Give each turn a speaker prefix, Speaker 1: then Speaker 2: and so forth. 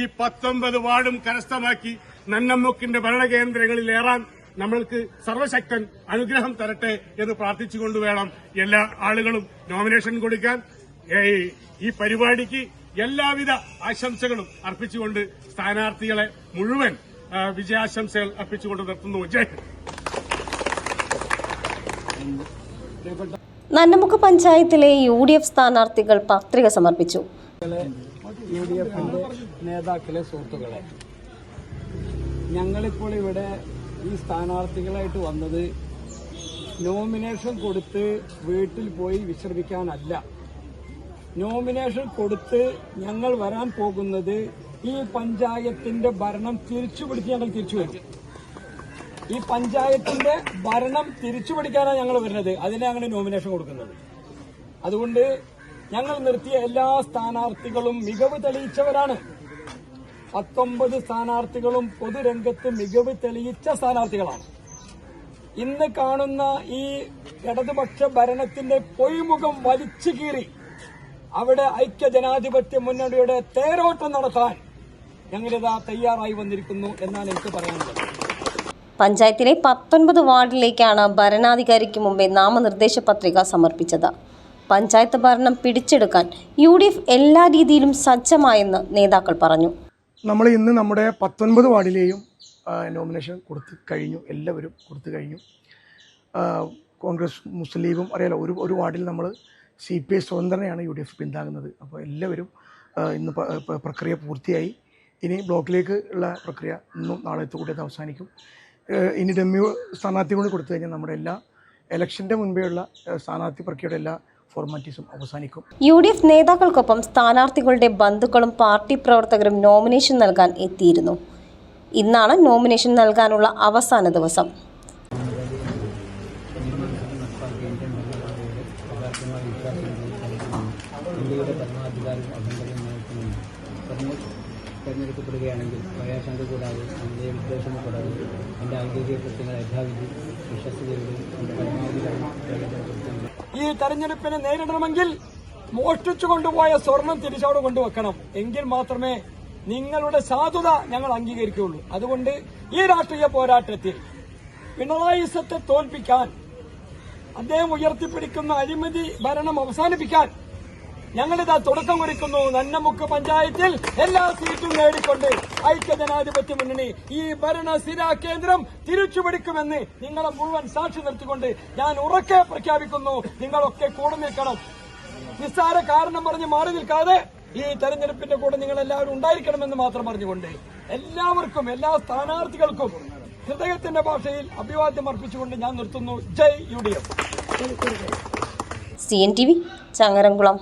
Speaker 1: ഈ പത്തൊമ്പത് വാർഡും കരസ്ഥമാക്കി നന്നമ്മുക്കിന്റെ ഭരണകേന്ദ്രങ്ങളിൽ ഏറാൻ നമ്മൾക്ക് സർവശക്തൻ അനുഗ്രഹം തരട്ടെ എന്ന് പ്രാർത്ഥിച്ചുകൊണ്ട് വേണം എല്ലാ ആളുകളും നോമിനേഷൻ കൊടുക്കാൻ. ഈ പരിപാടിക്ക് എല്ലാവിധ ആശംസകളും അർപ്പിച്ചുകൊണ്ട് സ്ഥാനാർത്ഥികളെ മുഴുവൻ വിജയാശംസകൾ അർപ്പിച്ചുകൊണ്ട് നിർത്തുന്നു.
Speaker 2: നന്നമുക്ക് പഞ്ചായത്തിലെ യു ഡി എഫ് സ്ഥാനാർത്ഥികൾ പത്രിക സമർപ്പിച്ചു.
Speaker 3: യു ഡി എഫിന്റെ നേതാക്കളെ സുഹൃത്തുക്കളെ. ഞങ്ങളിപ്പോൾ ഇവിടെ ഈ സ്ഥാനാർത്ഥികളായിട്ട് വന്നത് നോമിനേഷൻ കൊടുത്ത് വീട്ടിൽ പോയി വിശ്രമിക്കാനല്ല. നോമിനേഷൻ കൊടുത്ത് ഞങ്ങൾ വരാൻ പോകുന്നത് ഈ പഞ്ചായത്തിന്റെ ഭരണം തിരിച്ചുപിടിച്ച് ഞങ്ങൾ തിരിച്ചു വരും. ഈ പഞ്ചായത്തിന്റെ ഭരണം തിരിച്ചു പിടിക്കാനാണ് ഞങ്ങൾ വരുന്നത്. അതിനെ ഞങ്ങൾ നോമിനേഷൻ കൊടുക്കുന്നത്. അതുകൊണ്ട് ഞങ്ങൾ നിർത്തിയ എല്ലാ സ്ഥാനാർത്ഥികളും മികവ് തെളിയിച്ചവരാണ്. പത്തൊമ്പത് സ്ഥാനാർത്ഥികളും പൊതുരംഗത്ത് മികവ് തെളിയിച്ച സ്ഥാനാർത്ഥികളാണ്. ഇന്ന് കാണുന്ന ഈ ഇടതുപക്ഷ ഭരണത്തിന്റെ പൊയ്മുഖം വലിച്ചു കീറി. അവിടെ ഐക്യ ജനാധിപത്യ മുന്നണിയുടെ തേരോട്ടം നടത്താൻ ഞങ്ങളിതാ തയ്യാറായി വന്നിരിക്കുന്നു എന്നാണ് എനിക്ക് പറയാനുള്ളത്.
Speaker 2: പഞ്ചായത്തിലെ പത്തൊൻപത് വാർഡിലേക്കാണ് ഭരണാധികാരിക്ക് മുമ്പേ നാമനിർദ്ദേശ പത്രിക സമർപ്പിച്ചത്. പഞ്ചായത്ത് ഭരണം പിടിച്ചെടുക്കാൻ യു ഡി എഫ് എല്ലാ രീതിയിലും സജ്ജമായെന്ന് നേതാക്കൾ പറഞ്ഞു.
Speaker 4: നമ്മൾ ഇന്ന് നമ്മുടെ പത്തൊൻപത് വാർഡിലെയും നോമിനേഷൻ കൊടുത്തു കഴിഞ്ഞു. എല്ലാവരും കൊടുത്തു കഴിഞ്ഞു. കോൺഗ്രസ് മുസ്ലിം ലീഗും അറിയാലോ ഒരു ഒരു വാർഡിൽ നമ്മൾ സി പി ഐ സ്വതന്ത്രനെയാണ് യു ഡി എഫ് പിന്താങ്ങുന്നത്. അപ്പോൾ എല്ലാവരും ഇന്ന് പ്രക്രിയ പൂർത്തിയായി. ഇനി ബ്ലോക്കിലേക്ക് ഉള്ള പ്രക്രിയ ഇന്നും നാളത്തെ കൂടി അത് അവസാനിക്കും ഇനി ഡെമ്യൂ സ്ഥാനാർത്ഥി കൂടി കൊടുത്തു കഴിഞ്ഞാൽ നമ്മുടെ എല്ലാ ഇലക്ഷന്റെ മുൻപേ ഉള്ള സ്ഥാനാർത്ഥി പ്രക്രിയയുടെ എല്ലാ ഫോർമാലിറ്റീസും അവസാനിക്കും.
Speaker 2: യു ഡി എഫ് നേതാക്കൾക്കൊപ്പം സ്ഥാനാർത്ഥികളുടെ ബന്ധുക്കളും പാർട്ടി പ്രവർത്തകരും നോമിനേഷൻ നൽകാൻ എത്തിയിരുന്നു. ഇന്നാണ് നോമിനേഷൻ നൽകാനുള്ള അവസാന ദിവസം.
Speaker 3: ഇന്ത്യയുടെ ഭരണാധികാരം അഭിനന്ദനം തെരഞ്ഞെടുക്കപ്പെടുകയാണെങ്കിൽ പ്രയാശങ്ക കൂടാതെ എന്റെ വിദ്വേഷം കൂടാതെ എന്റെ ഔദ്യോഗിക കൃത്യങ്ങൾ യഥാവിധി പ്രയോജനപ്പെടുത്തുന്നു ഈ തെരഞ്ഞെടുപ്പിനെ നേരിടണമെങ്കിൽ മോഷ്ടിച്ചു കൊണ്ടുപോയ സ്വർണം തിരിച്ചവിടെ കൊണ്ടുവെക്കണം. എങ്കിൽ മാത്രമേ നിങ്ങളുടെ സാധുത ഞങ്ങൾ അംഗീകരിക്കുകയുള്ളൂ. അതുകൊണ്ട് ഈ രാഷ്ട്രീയ പോരാട്ടത്തിൽ പിണറായി സത്തെ തോൽപ്പിക്കാൻ അദ്ദേഹം ഉയർത്തിപ്പിടിക്കുന്ന അഴിമതി ഭരണം അവസാനിപ്പിക്കാൻ ഞങ്ങളിതാ തുടക്കം കുറിക്കുന്നു. നന്നമുക്ക് പഞ്ചായത്തിൽ എല്ലാ സീറ്റും നേടിക്കൊണ്ട് ഐക്യജനാധിപത്യ മുന്നണി ഈ ഭരണ സ്ഥിരാ കേന്ദ്രം തിരിച്ചുപിടിക്കുമെന്ന് നിങ്ങളെ മുഴുവൻ സാക്ഷി നിർത്തിക്കൊണ്ട് ഞാൻ ഉറക്കെ പ്രഖ്യാപിക്കുന്നു. നിങ്ങളൊക്കെ കൂടെ നിൽക്കണം. നിസ്സാര കാരണം പറഞ്ഞ് മാറി നിൽക്കാതെ ഈ തെരഞ്ഞെടുപ്പിന്റെ കൂടെ നിങ്ങൾ എല്ലാവരും ഉണ്ടായിരിക്കണമെന്ന് മാത്രം പറഞ്ഞുകൊണ്ട് എല്ലാവർക്കും എല്ലാ സ്ഥാനാർത്ഥികൾക്കും ഹൃദയത്തിന്റെ ഭാഷയിൽ അഭിവാദ്യം അർപ്പിച്ചുകൊണ്ട് ഞാൻ നിർത്തുന്നു. ജയ് U D F.
Speaker 2: C N T V Changaramkulam.